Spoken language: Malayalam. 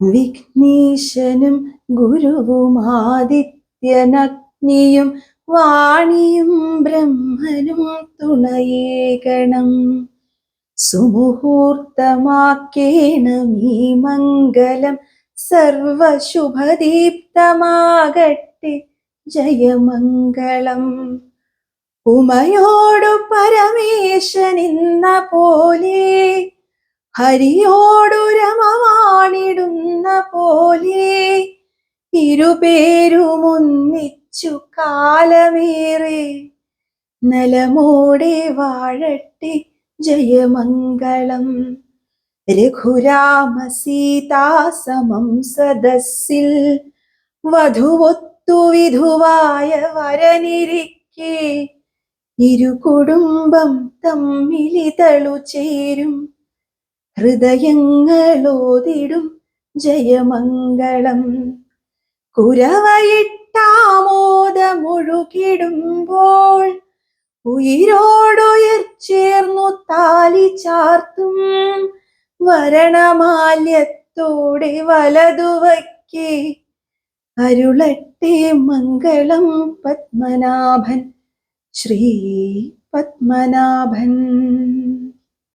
വിഘ്നേശനും ഗുരുവും ആദിത്യനഗ്നിയും വാണിയും ബ്രഹ്മനും തുണയേകണം. സുമുഹൂർത്തമാക്കേണം ഈ മംഗലം സർവശുഭദീപ്തമാകട്ടെ. ജയമംഗളം. ഉമയോടു പരമേശനിന്ന പോലെ ഹരിയോടു രമവാണിടുന്ന ഇരുപേരുമൊന്നിച്ചു കാലമേറെ. നലമോടെ വാഴട്ടെ ജയമംഗളം. രഘുരാമ സീതാസമം സദസ്സിൽ വധുവൊത്തു വിധുവായ വരനിരിക്കെ. ഇരു കുടുംബം തമ്മിലിതളു ചേരും. ഹൃദയങ്ങളോതിടും ജയമംഗളം. കുരവയിട്ടാമോദമൊഴുകിടുമ്പോൾ ഉയിരോടുയർ ചേർന്നു താലി ചാർത്തും വരണമാല്യത്തോടെ വലതുവയ്ക്ക് അരുളട്ടെ മംഗളം പത്മനാഭൻ ശ്രീ പത്മനാഭൻ.